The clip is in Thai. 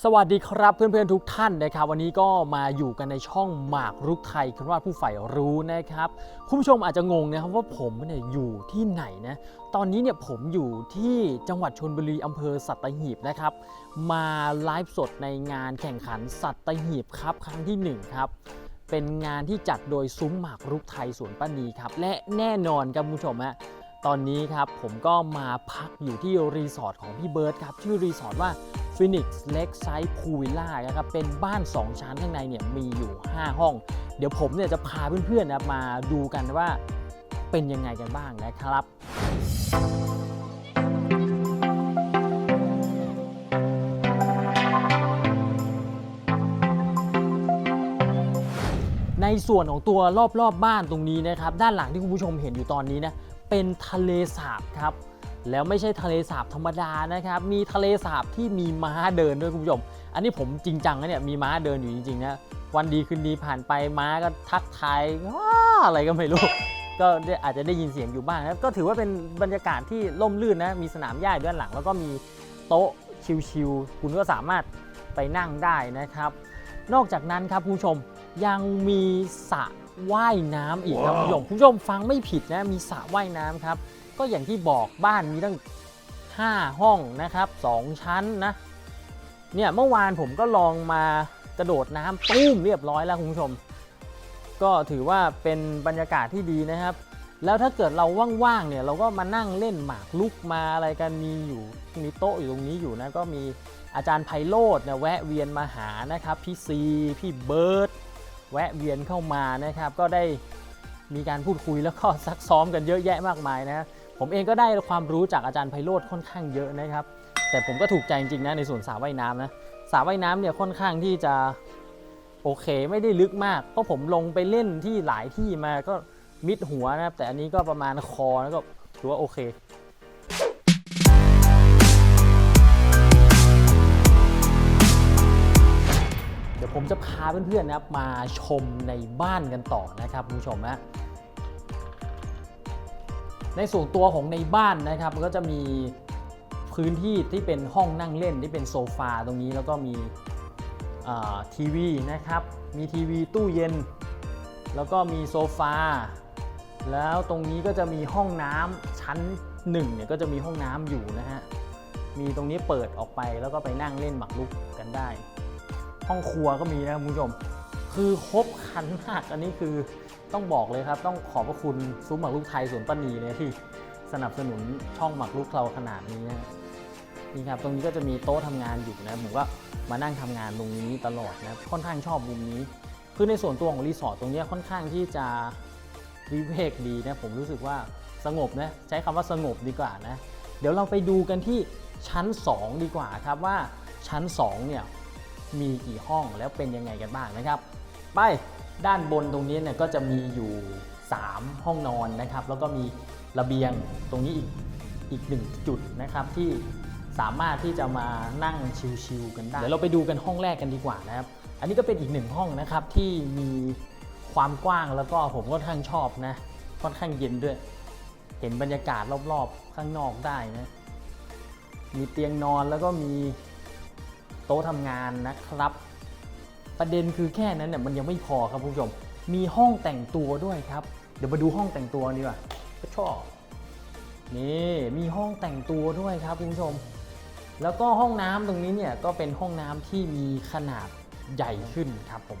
สวัสดีครับเพื่อนๆทุกท่านนะครับ วันนี้ก็มาอยู่กันในช่องหมากรุกไทยคุณว่าผู้ใฝ่รู้นะครับ คุณผู้ชมอาจจะงงนะครับว่าผมเนี่ยอยู่ที่ไหนนะตอนนี้เนี่ยผมอยู่ที่จังหวัดชนบุรีอำเภอสัตหีบนะครับ มาไลฟ์สดในงานแข่งขันสัตหีบครับครั้งที่หนึ่งครับเป็นงานที่จัดโดยซุ้มหมากรุกไทยสวนป้านีครับและแน่นอนครับคุณผู้ชมฮะ ตอนนี้ครับผมก็มาพักอยู่ที่รีสอร์ทของพี่เบิร์ดครับ ชื่อรีสอร์ทว่า Phoenix Lakeside Pool Villa นะครับ เป็นบ้าน 2 ชั้นข้างในเนี่ยมีอยู่ 5 ห้อง เดี๋ยวผมเนี่ยจะพาเพื่อนๆนะมาดูกันว่าเป็นยังไงกันบ้างนะครับในส่วนของตัวรอบๆบบ้านตรงนี้นะครับ ด้านหลังที่คุณผู้ชมเห็นอยู่ตอนนี้นะ เป็นทะเลสาบครับ แล้วไม่ใช่ทะเลสาบธรรมดานะครับ มีทะเลสาบที่มีม้าเดินด้วยคุณผู้ชม อันนี้ผมจริงจังนะเนี่ยมีม้าเดินอยู่จริงๆนะ วันดีคืนดีผ่านไปม้าก็ทักทายว้าอะไรก็ไม่รู้ ก็อาจจะได้ยินเสียงอยู่บ้างนะก็ถือว่าเป็นบรรยากาศที่ร่มรื่นนะ มีสนามหญ้าอยู่ด้านหลัง แล้วก็มีโต๊ะชิลๆคุณก็สามารถไปนั่งได้นะครับ นอกจากนั้นครับคุณผู้ชมยังมีสระ ว่ายน้ำอีกครับคุณผู้ชมคุณผู้ชมฟังไม่ผิดนะมีสระว่ายน้ำครับ ก็อย่างที่บอกบ้านมีตั้ง 5 ห้องนะครับ 2 ชั้นนะ เนี่ยเมื่อวานผมก็ลองมากระโดดน้ำตุ้มเรียบร้อยแล้วคุณผู้ชม ก็ถือว่าเป็นบรรยากาศที่ดีนะครับ แล้วถ้าเกิดเราว่างๆเนี่ยเราก็มานั่งเล่นหมากลุกมาอะไรกันมีอยู่มีโต๊ะอยู่ตรงนี้อยู่นะก็มีอาจารย์ไพโรธเนี่ยแวะเวียนมาหานะครับ พี่ซี พี่เบิร์ต แวะเวียนเข้ามานะครับ ก็ได้มีการพูดคุยแล้วก็ซักซ้อมกันเยอะแยะมากมายนะผมเองก็ได้ความรู้จากอาจารย์ไพโรธค่อนข้างเยอะนะครับ แต่ผมก็ถูกใจจริงๆนะในส่วนสระว่ายน้ำนะสระว่ายน้ำเนี่ยค่อนข้างที่จะโอเคไม่ได้ลึกมากเพราะผมลงไปเล่นที่หลายที่มาก็มิดหัวนะครับแต่อันนี้ก็ประมาณคอแล้วก็ถือว่าโอเค ผมจะพาเพื่อนๆนะครับมาชมในบ้านกันต่อนะครับคุณผู้ชมนะในส่วนตัวของในบ้านนะครับมันก็จะมีพื้นที่ที่เป็นห้องนั่งเล่นที่เป็นโซฟาตรงนี้แล้วก็มีทีวีนะครับมีทีวีตู้เย็น แล้วก็มีโซฟาแล้วตรงนี้ก็จะมีห้องน้ำชั้นหนึ่งเนี่ยก็จะมีห้องน้ำอยู่นะฮะมีตรงนี้เปิดออกไปแล้วก็ไปนั่งเล่นหมากรุกกันได้ ห้องครัวก็มีนะคุณผู้ชม คือครบครันมากอันนี้คือต้องบอกเลยครับ ต้องขอบพระคุณซุ้มหมากรุกไทยสวนป้านีเลยที่สนับสนุนช่องหมากรุกเราขนาดนี้นะนี่ครับตรงนี้ก็จะมีโต๊ะทำงานอยู่นะผมก็มานั่งทำงานตรงนี้ตลอดนะค่อนข้างชอบมุมนี้คือในส่วนตัวของรีสอร์ทตรงนี้ค่อนข้างที่จะวิเวกดีนะผมรู้สึกว่าสงบนะใช้คำว่าสงบดีกว่านะ เดี๋ยวเราไปดูกันที่ชั้น 2 ดีกว่าครับว่าชั้น2เนี่ย มีกี่ห้องแล้วเป็นยังไงกันบ้างนะครับ ไปด้านบนตรงนี้เนี่ยก็จะมีอยู่ 3 ห้องนอนนะครับ แล้วก็มีระเบียงตรงนี้อีกอีกหนึ่งจุดนะครับที่สามารถที่จะมานั่งชิลๆกันได้เดี๋ยวเราไปดูกันห้องแรกกันดีกว่านะครับ อันนี้ก็เป็นอีกหนึ่งห้องนะครับที่มีความกว้างแล้วก็ผมก็ค่อนข้างชอบนะค่อนข้างเย็นด้วย เห็นบรรยากาศรอบๆ ข้างนอกได้นะมีเตียงนอนแล้วก็มี โต๊ะทำงานนะครับ ประเด็นคือแค่นั้นเนี่ยมันยังไม่พอครับคุณผู้ชม มีห้องแต่งตัวด้วยครับ เดี๋ยวมาดูห้องแต่งตัวดีกว่าก็ชอบนี่มีห้องแต่งตัวด้วยครับคุณผู้ชม แล้วก็ห้องน้ำตรงนี้เนี่ยก็เป็นห้องน้ำที่มีขนาดใหญ่ขึ้นครับผม